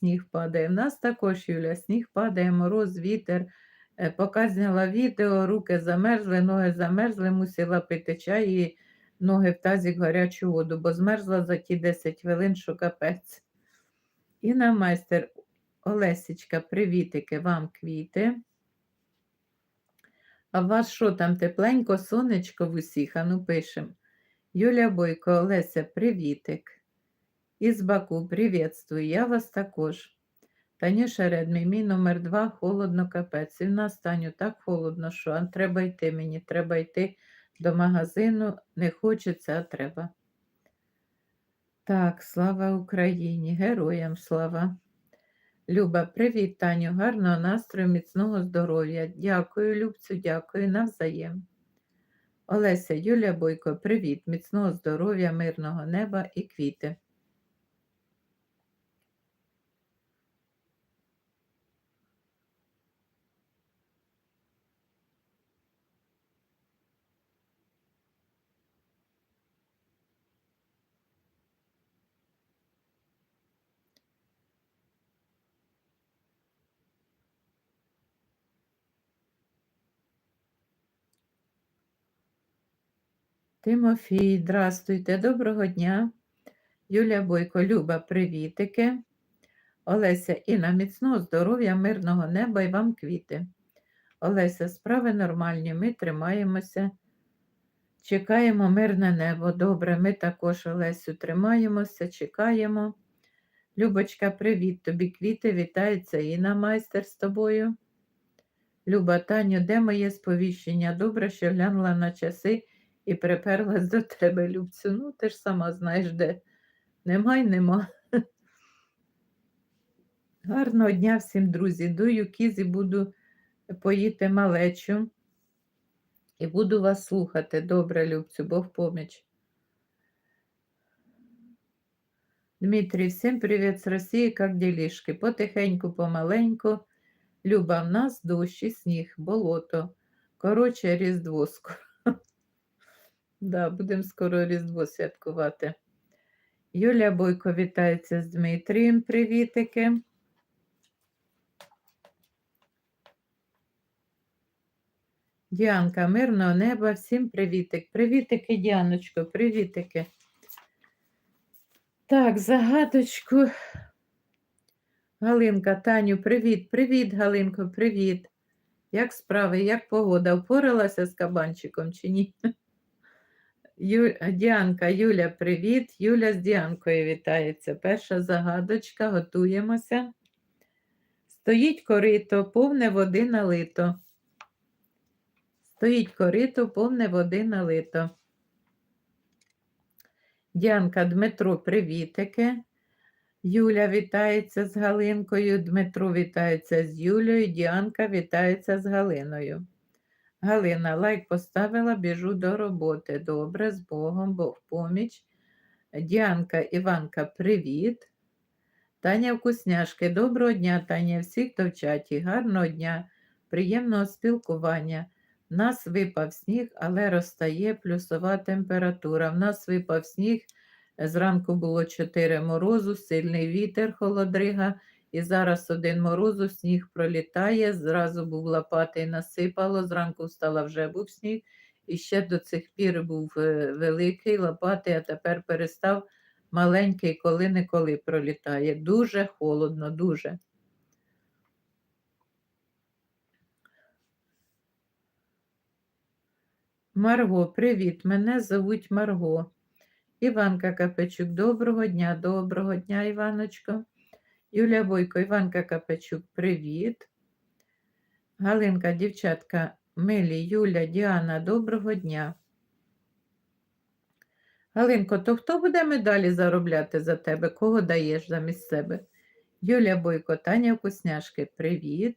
сніг падає. В нас також, Юля, сніг падає, мороз, вітер. Е, Поки зняла відео, руки замерзли, ноги замерзли, мусила пити чай і ноги в тазик гарячу воду, бо змерзла за ті 10 хвилин, що капець. Інна майстер, Олесечка, привітики, вам квіти. А у вас що там тепленько, сонечко в усіх? Ану пишем. Юля Бойко, Олеся, привітик. Із Баку, привітствую, я вас також. Танюша Редмій, мій номер два, холодно капець. І в нас, Таню, так холодно, що треба йти мені, треба йти до магазину. Не хочеться, а треба. Так, слава Україні, героям слава. Люба, привіт, Таню, гарного настрою, міцного здоров'я. Дякую, Любцю, дякую, навзаєм. Олеся, Юлія Бойко, привіт, міцного здоров'я, мирного неба і квіти. Тимофій, здрастуйте, доброго дня. Юлія Бойко, Люба, привітики. Олеся, Інна, міцного здоров'я, мирного неба і вам квіти. Олеся, справи нормальні, ми тримаємося. Чекаємо мирне небо. Добре, ми також, Олесю, тримаємося, чекаємо. Любочка, привіт, тобі квіти, вітається Інна майстер з тобою. Люба, Таню, де моє сповіщення? Добре, що глянула на часи і приперлась до тебе, Любцю. Ну, ти ж сама знаєш, де. Нема й нема. Гарного дня всім, друзі. Дую кізі, буду поїти малечу. І буду вас слухати. Добре, Любцю, Бог поміч. Дмитрій, всім привіт з Росії, як ділішки. Потихеньку, помаленьку. Люба, в нас дощ і сніг, болото. Коротше, Різдво скоро. Да, будемо скоро Різдво святкувати. Юлія Бойко вітається з Дмитрієм. Привітики. Діанка, мирного неба, всім привітик. Привітики, Діаночко, привітики. Так, загадочку. Галинка, Таню, привіт, привіт, Галинко, привіт. Як справи, як погода? Впоралася з кабанчиком чи ні? Ю... Діанка, Юля, привіт. Юля з Діанкою вітається. Перша загадочка, готуємося. Стоїть корито, повне води налито. Стоїть корито, повне води налито. Діанка, Дмитро, привітики. Юля вітається з Галинкою, Дмитро вітається з Юлею, Діанка вітається з Галиною. Галина, лайк поставила, біжу до роботи. Добре, з Богом, Бог поміч. Діанка, Іванка, привіт. Таня Вкусняшки, доброго дня, Таня, всіх хто в чаті. Гарного дня, приємного спілкування. В нас випав сніг, але розтає плюсова температура. В нас випав сніг. Зранку було 4 морозу, сильний вітер, холодрига. І зараз один морозу, сніг пролітає, зразу був лопатий насипало, зранку встала вже був сніг, і ще до цих пір був е, великий лопатий, а тепер перестав маленький, коли-неколи пролітає. Дуже холодно, дуже. Марго, привіт, мене звуть Марго. Іванка Капечук, доброго дня, доброго дня, Іваночко. Юлія Бойко, Іванка Капачук, привіт. Галинка, дівчатка, Милі, Юля, Діана, доброго дня. Галинко, то хто буде медалі заробляти за тебе? Кого даєш замість себе? Юлія Бойко, Таня Вкусняшки, привіт.